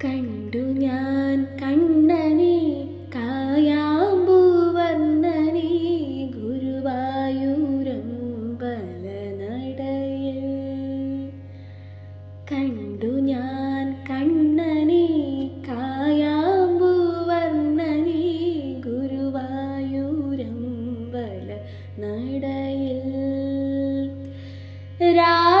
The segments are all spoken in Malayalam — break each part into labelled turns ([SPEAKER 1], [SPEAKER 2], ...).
[SPEAKER 1] കണ്ടു ഞാൻ കണ്ണനെ കായാമ്പൂ വർണനെ ഗുരുവായൂരമ്പല നടയിൽ കണ്ടു ഞാൻ കണ്ണനെ കായാമ്പൂ വർണനെ ഗുരുവായൂരമ്പല നടയിൽ രാജീവലോചനനെന്റെ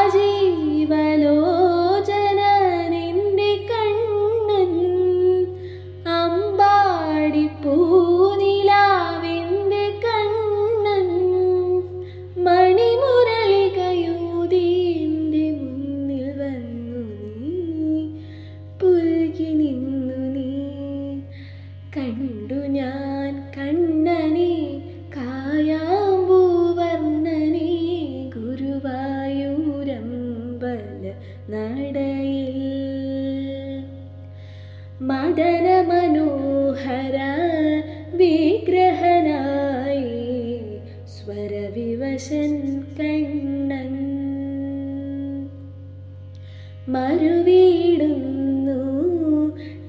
[SPEAKER 1] കണ്ടു ഞാൻ കണ്ണനെ കായാമ്പൂവർണനെ ഗുരുവായൂരമ്പല നടയിൽ. മദന മനോഹര വിഗ്രഹനായി സ്വരവിവശൻ കണ്ണൻ. മറുവീടുന്നു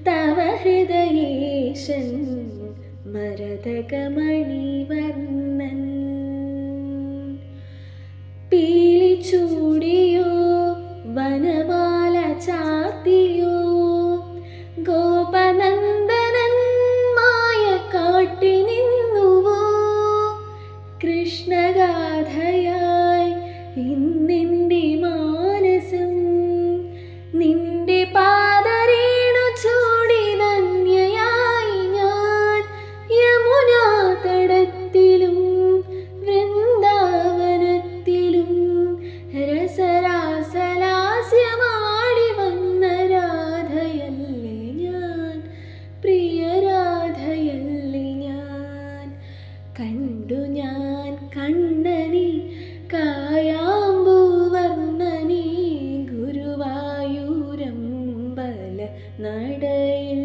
[SPEAKER 1] തവ ഹൃദയേശൻ മരതകമണിവർണൻ പീലിച്ചൂടിയോ വനമാല ചാർത്തിയോ ഗോപനന്ദനൻ മായ കാട്ടി നിന്നുവോ? കൃഷ്ണഗാഥയായി ഇന്നിന്റെ മാനസം നടയിൽ